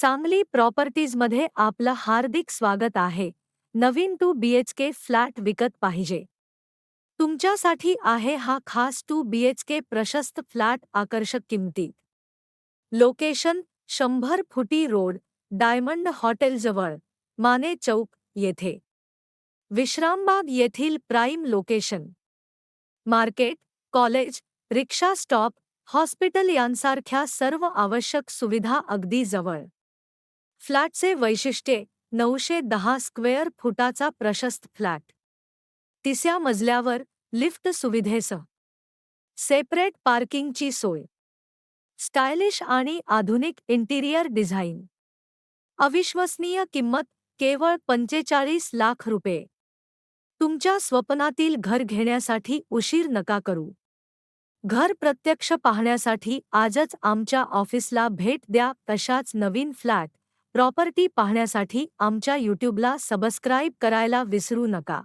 Sangli properties प्रॉपर्टीजमध्ये आपलं हार्दिक स्वागत आहे. नवीन टू बीएचके फ्लॅट विकत पाहिजे. तुमच्यासाठी आहे हा खास टू बीएचके प्रशस्त फ्लॅट आकर्षक किंमतीत लोकेशन शंभर फुटी रोड, डायमंड हॉटेलजवळ माने चौक येथे. विश्रामबाग येथील prime location. Market, college, rickshaw stop, hospital यांसारख्या सर्व आवश्यक सुविधा अगदी जवळ. फ्लॅटचे वैशिष्ट्ये नऊशे दहा स्क्वेअर फुटाचा प्रशस्त फ्लॅट. तिसऱ्या मजल्यावर लिफ्ट सुविधेसह सेपरेट पार्किंगची सोय. स्टायलिश आणि आधुनिक इंटिरियर डिझाईन. अविश्वसनीय किंमत केवळ पंचेचाळीस लाख रुपये. तुमच्या स्वप्नातील घर घेण्यासाठी उशीर नका करू. घर प्रत्यक्ष पाहण्यासाठी आजच आमच्या ऑफिसला भेट द्या तशाच नवीन फ्लॅट. प्रॉपर्टी पाहण्यासाठी आमच्या यूट्यूबला सबस्क्राईब करायला विसरू नका.